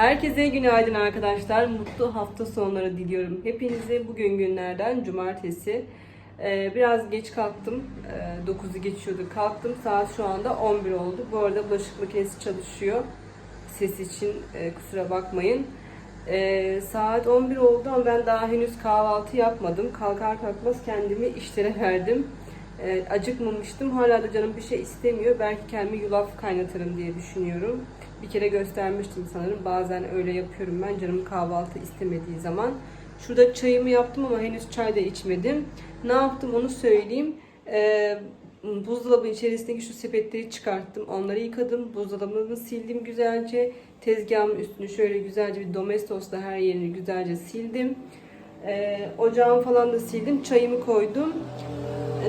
Herkese günaydın arkadaşlar. Mutlu hafta sonları diliyorum. Hepinize bugün günlerden cumartesi. Ee, biraz geç kalktım. Ee, 9'u geçiyordu. Kalktım. Saat şu anda 11 oldu. Bu arada bulaşık makinesi çalışıyor. Ses için e, kusura bakmayın. Ee, saat 11 oldu ama ben daha henüz kahvaltı yapmadım. Kalkar kalkmaz kendimi işlere verdim. Ee, acıkmamıştım. Hala da canım bir şey istemiyor. Belki kendime yulaf kaynatırım diye düşünüyorum. Bir kere göstermiştim sanırım. Bazen öyle yapıyorum ben canım kahvaltı istemediği zaman. Şurada çayımı yaptım ama henüz çay da içmedim. Ne yaptım onu söyleyeyim. Ee, buzdolabı içerisindeki şu sepetleri çıkarttım. Onları yıkadım. Buzdolabını sildim güzelce. Tezgahımın üstünü şöyle güzelce bir domestosla her yerini güzelce sildim. Ee, ocağımı falan da sildim. Çayımı koydum.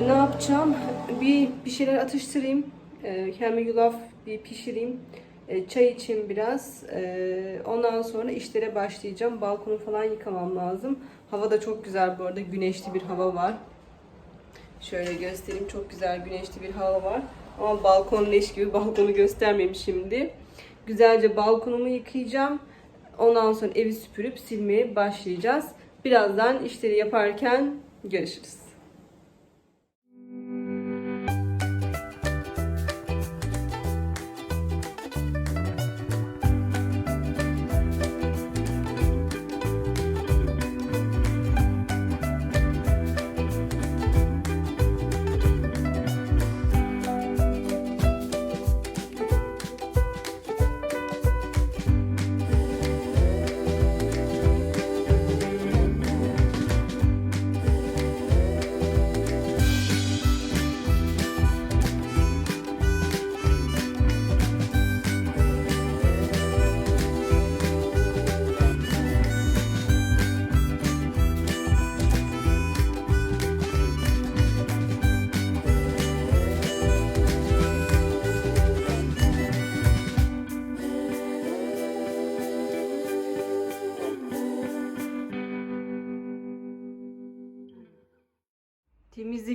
Ne yapacağım? Bir, bir şeyler atıştırayım. Kendime yulaf bir pişireyim. Ee, çay içeyim biraz. Ee, ondan sonra işlere başlayacağım. Balkonu falan yıkamam lazım. Hava da çok güzel bu arada. Güneşli bir hava var. Şöyle göstereyim. Çok güzel güneşli bir hava var. Ama balkon leş gibi. Balkonu göstermeyeyim şimdi. Güzelce balkonumu yıkayacağım. Ondan sonra evi süpürüp silmeye başlayacağız. Birazdan işleri yaparken görüşürüz.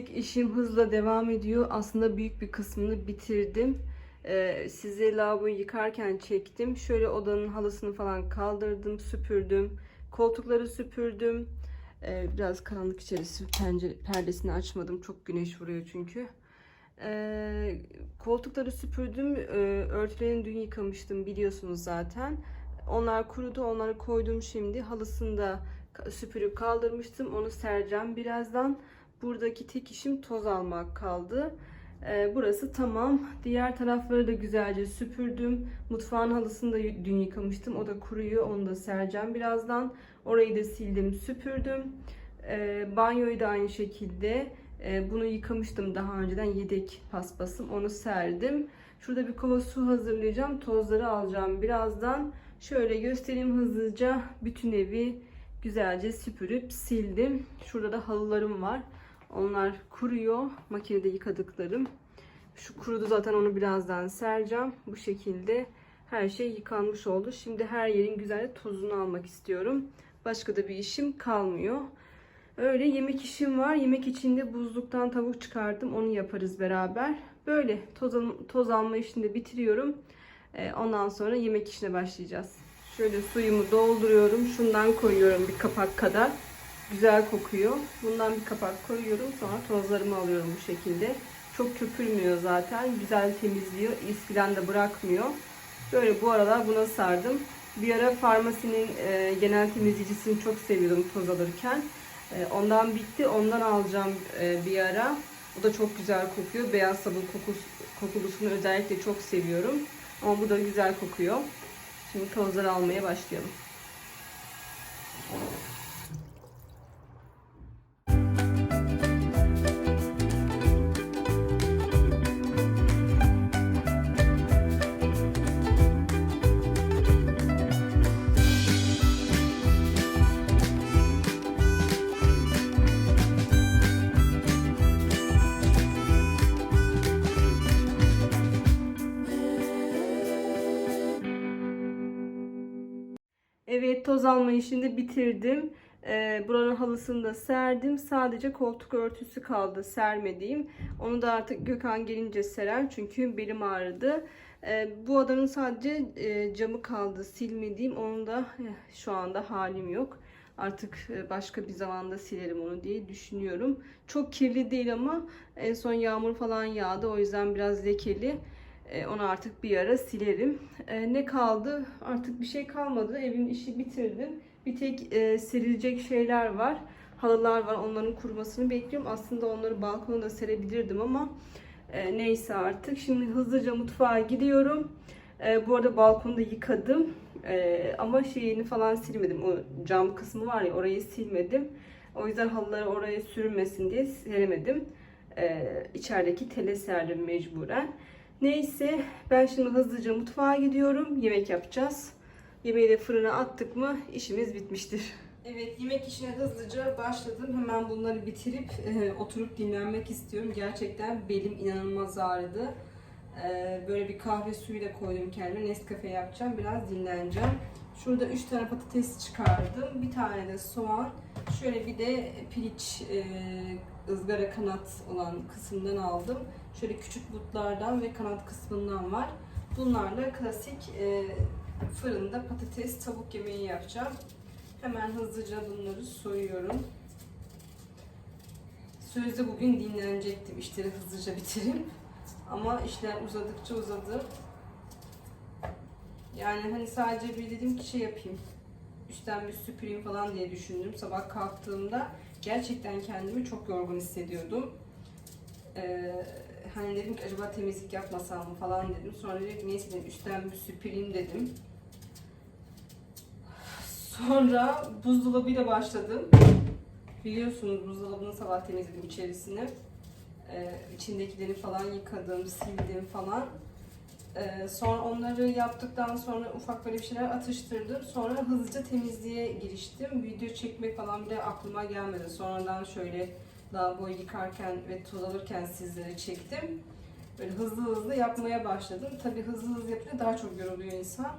Temizlik işim hızla devam ediyor. Aslında büyük bir kısmını bitirdim. Ee, size lavaboyu yıkarken çektim. Şöyle odanın halısını falan kaldırdım, süpürdüm. Koltukları süpürdüm. Ee, biraz karanlık içerisi pencere, perdesini açmadım. Çok güneş vuruyor çünkü. Ee, koltukları süpürdüm. Ee, örtülerini dün yıkamıştım biliyorsunuz zaten. Onlar kurudu. Onları koydum şimdi. Halısını da süpürüp kaldırmıştım. Onu sereceğim birazdan. Buradaki tek işim toz almak kaldı. Ee, burası tamam. Diğer tarafları da güzelce süpürdüm. Mutfağın halısını da dün yıkamıştım. O da kuruyor. Onu da sereceğim birazdan. Orayı da sildim, süpürdüm. Ee, banyoyu da aynı şekilde. Ee, bunu yıkamıştım daha önceden. Yedek paspasım. Onu serdim. Şurada bir kova su hazırlayacağım. Tozları alacağım birazdan. Şöyle göstereyim hızlıca. Bütün evi güzelce süpürüp sildim. Şurada da halılarım var. Onlar kuruyor. Makinede yıkadıklarım. Şu kurudu zaten onu birazdan sereceğim. Bu şekilde her şey yıkanmış oldu. Şimdi her yerin güzel tozunu almak istiyorum. Başka da bir işim kalmıyor. Öyle yemek işim var. Yemek için de buzluktan tavuk çıkardım. Onu yaparız beraber. Böyle toz, toz alma işini de bitiriyorum. Ee, Ondan sonra yemek işine başlayacağız. Şöyle suyumu dolduruyorum. Şundan koyuyorum bir kapak kadar. Güzel kokuyor. Bundan bir kapak koyuyorum. Sonra tozlarımı alıyorum bu şekilde. Çok köpürmüyor zaten. Güzel temizliyor. İskiden de bırakmıyor. Böyle bu aralar buna sardım. Bir ara farmasinin e, genel temizleyicisini çok seviyordum toz alırken. E, ondan bitti. Ondan alacağım e, bir ara. O da çok güzel kokuyor. Beyaz sabun kokusu, kokulusunu özellikle çok seviyorum. Ama bu da güzel kokuyor. Şimdi tozları almaya başlayalım. Evet toz alma işini bitirdim. Ee, buranın halısını da serdim. Sadece koltuk örtüsü kaldı sermediğim. Onu da artık Gökhan gelince serer çünkü belim ağrıdı. Ee, bu odanın sadece e, camı kaldı silmediğim. Onu da eh, şu anda halim yok. Artık e, başka bir zamanda silerim onu diye düşünüyorum. Çok kirli değil ama en son yağmur falan yağdı. O yüzden biraz lekeli. E, onu artık bir ara silerim. E, ne kaldı? Artık bir şey kalmadı. Evin işi bitirdim. Bir tek e, serilecek şeyler var. Halılar var. Onların kurumasını bekliyorum. Aslında onları balkona da serebilirdim ama neyse artık. Şimdi hızlıca mutfağa gidiyorum. Bu arada balkonu da yıkadım. Ama şeyini falan silmedim. O cam kısmı var ya orayı silmedim. O yüzden halıları oraya sürünmesin diye seremedim. E, içerideki tele serdim mecburen. Neyse ben şimdi hızlıca mutfağa gidiyorum. Yemek yapacağız. Yemeği de fırına attık mı işimiz bitmiştir. Evet yemek işine hızlıca başladım. Hemen bunları bitirip e, oturup dinlenmek istiyorum. Gerçekten belim inanılmaz ağrıdı. E, böyle bir kahve suyu da koydum kendime. Nescafe yapacağım. Biraz dinleneceğim. Şurada 3 tane patates çıkardım. Bir tane de soğan. Şöyle bir de piliç e, ızgara kanat olan kısımdan aldım. Şöyle küçük butlardan ve kanat kısmından var. Bunlarla klasik e, fırında patates tavuk yemeği yapacağım. Hemen hızlıca bunları soyuyorum. Sözde bugün dinlenecektim işleri hızlıca bitirip. Ama işler uzadıkça uzadı. Yani hani sadece bir dedim ki şey yapayım. Üstten bir süpüreyim falan diye düşündüm. Sabah kalktığımda gerçekten kendimi çok yorgun hissediyordum. Ee, hani dedim ki acaba temizlik yapmasam mı falan dedim. Sonra dedim neyse dedim üstten bir süpüreyim dedim. Sonra buzdolabıyla başladım. Biliyorsunuz buzdolabını sabah temizledim içerisini. Ee, içindekileri falan yıkadım, sildim falan. Ee, sonra onları yaptıktan sonra ufak böyle bir şeyler atıştırdım. Sonra hızlıca temizliğe giriştim. Video çekmek falan bile aklıma gelmedi. Sonradan şöyle lavaboyu yıkarken ve toz alırken sizlere çektim. Böyle hızlı hızlı yapmaya başladım. Tabii hızlı hızlı yapınca daha çok yoruluyor insan.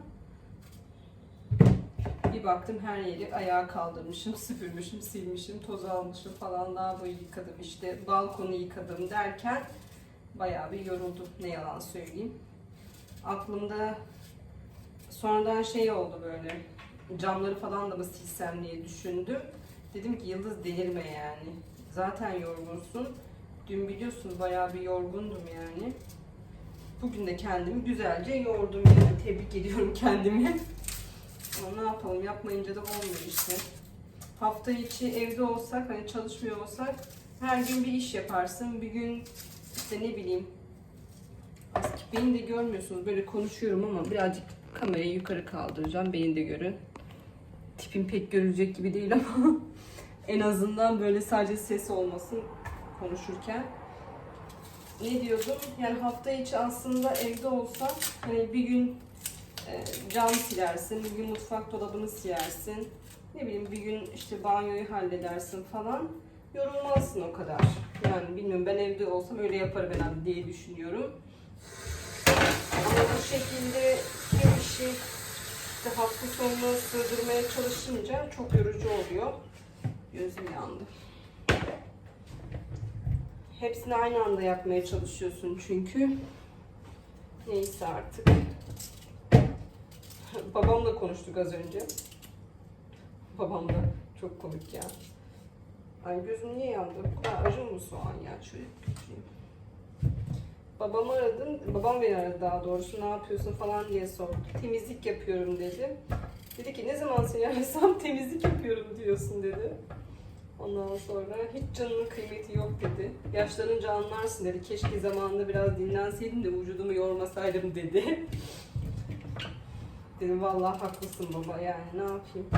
Bir baktım her yeri ayağa kaldırmışım, süpürmüşüm, silmişim, toz almışım falan. Lavaboyu yıkadım işte, balkonu yıkadım derken bayağı bir yoruldum. Ne yalan söyleyeyim. Aklımda sonradan şey oldu böyle. Camları falan da mı silsem diye düşündüm. Dedim ki Yıldız delirme yani. Zaten yorgunsun. Dün biliyorsunuz bayağı bir yorgundum yani. Bugün de kendimi güzelce yordum yani. Tebrik ediyorum kendimi. Ama ne yapalım yapmayınca da olmuyor işte. Hafta içi evde olsak hani çalışmıyor olsak her gün bir iş yaparsın. Bir gün işte ne bileyim Beni de görmüyorsunuz böyle konuşuyorum ama birazcık kamerayı yukarı kaldıracağım. Beni de görün. Tipim pek görülecek gibi değil ama en azından böyle sadece ses olmasın konuşurken. Ne diyordum? Yani hafta içi aslında evde olsam hani bir gün e, cam silersin, bir gün mutfak dolabını silersin. Ne bileyim bir gün işte banyoyu halledersin falan. Yorulmazsın o kadar. Yani bilmiyorum ben evde olsam öyle yaparım herhalde diye düşünüyorum. Ama bu şekilde bir işi işte hafta sonuna sığdırmaya çalışınca çok yorucu oluyor. Gözüm yandı. Hepsini aynı anda yapmaya çalışıyorsun çünkü. Neyse artık. Babamla konuştuk az önce. Babam da çok komik ya. Ay gözüm niye yandı? Ha, acı mı soğan ya? Şöyle küçüğüm. Babamı aradım. Babam beni aradı daha doğrusu. Ne yapıyorsun falan diye sordu. Temizlik yapıyorum dedi. Dedi ki ne zaman seni arasam temizlik yapıyorum diyorsun dedi. Ondan sonra hiç canının kıymeti yok dedi. Yaşlanınca anlarsın dedi. Keşke zamanında biraz dinlenseydim de vücudumu yormasaydım dedi. Dedim vallahi haklısın baba yani ne yapayım.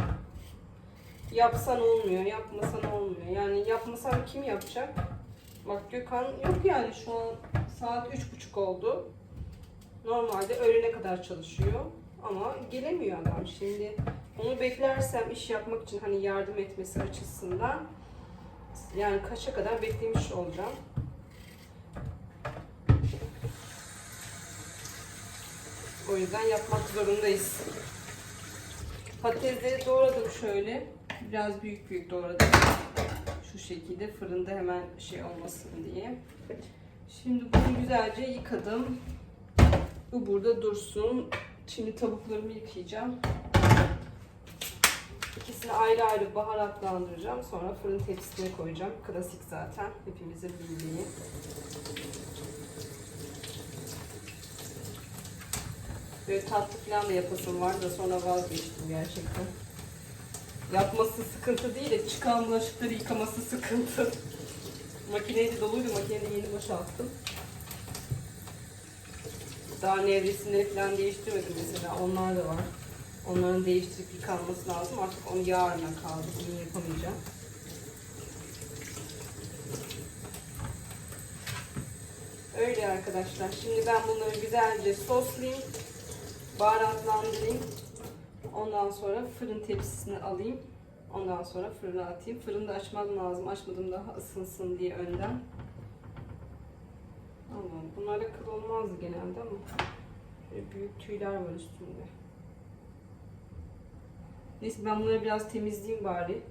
Yapsan olmuyor, yapmasan olmuyor. Yani yapmasam kim yapacak? Bak Gökhan yok yani şu an saat üç buçuk oldu. Normalde öğlene kadar çalışıyor. Ama gelemiyor adam. Şimdi onu beklersem iş yapmak için hani yardım etmesi açısından yani kaça kadar beklemiş olacağım. O yüzden yapmak zorundayız. Patatesleri doğradım şöyle. Biraz büyük büyük doğradım. Şu şekilde fırında hemen şey olmasın diye. Şimdi bunu güzelce yıkadım. Bu burada dursun. Şimdi tavuklarımı yıkayacağım. İkisini ayrı ayrı baharatlandıracağım. Sonra fırın tepsisine koyacağım. Klasik zaten. Hepimizin bildiği. Böyle tatlı falan da yapasım var da sonra vazgeçtim gerçekten. Yapması sıkıntı değil de çıkan bulaşıkları yıkaması sıkıntı. Makineyi doluydu. Makineyi de yeni boşalttım. Daha nevresimleri falan değiştirmedim mesela. Onlar da var. Onların değiştirip yıkanması lazım. Artık onu yarına kaldı. Bugün yapamayacağım. Öyle arkadaşlar. Şimdi ben bunları güzelce soslayayım. Baharatlandırayım. Ondan sonra fırın tepsisine alayım. Ondan sonra fırına atayım. Fırında açmam lazım. Açmadım daha ısınsın diye önden. Ama bunlarda kıl olmazdı genelde ama böyle büyük tüyler var üstünde. Neyse ben bunları biraz temizleyeyim bari.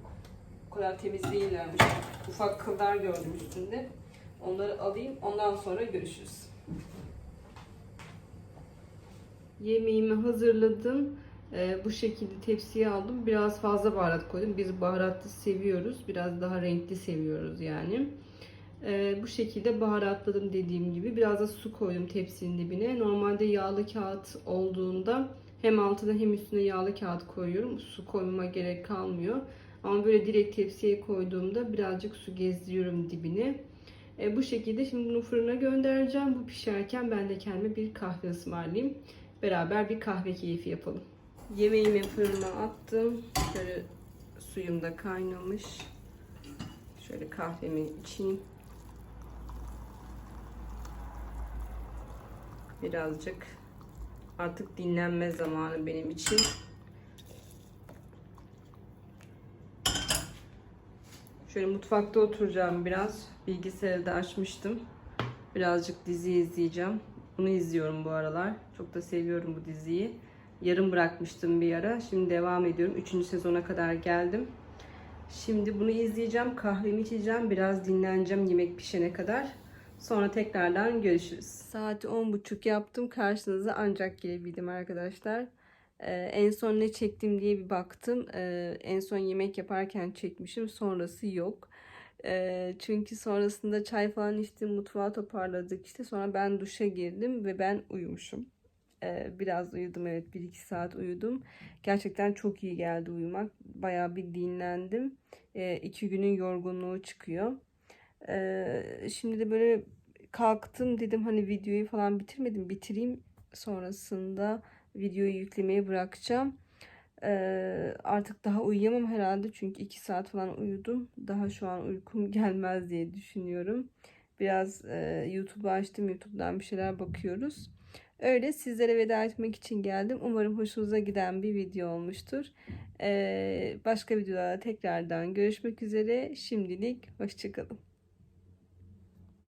O kadar temiz değillermiş. Ufak kıllar gördüm üstünde. Onları alayım. Ondan sonra görüşürüz. Yemeğimi hazırladım. Ee, bu şekilde tepsiye aldım. Biraz fazla baharat koydum. Biz baharatlı seviyoruz. Biraz daha renkli seviyoruz yani. Ee, bu şekilde baharatladım dediğim gibi. Biraz da su koydum tepsinin dibine. Normalde yağlı kağıt olduğunda hem altına hem üstüne yağlı kağıt koyuyorum. Su koymama gerek kalmıyor. Ama böyle direkt tepsiye koyduğumda birazcık su gezdiriyorum dibine. E, bu şekilde şimdi bunu fırına göndereceğim. Bu pişerken ben de kendime bir kahve ısmarlayayım. Beraber bir kahve keyfi yapalım. Yemeğimi fırına attım. Şöyle suyum da kaynamış. Şöyle kahvemi içeyim. Birazcık artık dinlenme zamanı benim için. Şöyle mutfakta oturacağım biraz. Bilgisayarı da açmıştım. Birazcık dizi izleyeceğim. Bunu izliyorum bu aralar. Çok da seviyorum bu diziyi. Yarım bırakmıştım bir ara. Şimdi devam ediyorum. Üçüncü sezona kadar geldim. Şimdi bunu izleyeceğim. Kahvemi içeceğim. Biraz dinleneceğim yemek pişene kadar. Sonra tekrardan görüşürüz. Saat 10.30 yaptım. Karşınıza ancak gelebildim arkadaşlar. Ee, en son ne çektim diye bir baktım. Ee, en son yemek yaparken çekmişim. Sonrası yok. Ee, çünkü sonrasında çay falan içtim. Mutfağı toparladık işte. Sonra ben duşa girdim ve ben uyumuşum. Ee, biraz uyudum evet. 1-2 saat uyudum. Gerçekten çok iyi geldi uyumak. Bayağı bir dinlendim. Ee, iki günün yorgunluğu çıkıyor. Ee, şimdi de böyle kalktım dedim hani videoyu falan bitirmedim. Bitireyim. Sonrasında videoyu yüklemeye bırakacağım. Ee, artık daha uyuyamam herhalde çünkü 2 saat falan uyudum. Daha şu an uykum gelmez diye düşünüyorum. Biraz e, YouTube'u açtım. YouTube'dan bir şeyler bakıyoruz. Öyle sizlere veda etmek için geldim. Umarım hoşunuza giden bir video olmuştur. Ee, başka videolarda tekrardan görüşmek üzere. Şimdilik hoşçakalın.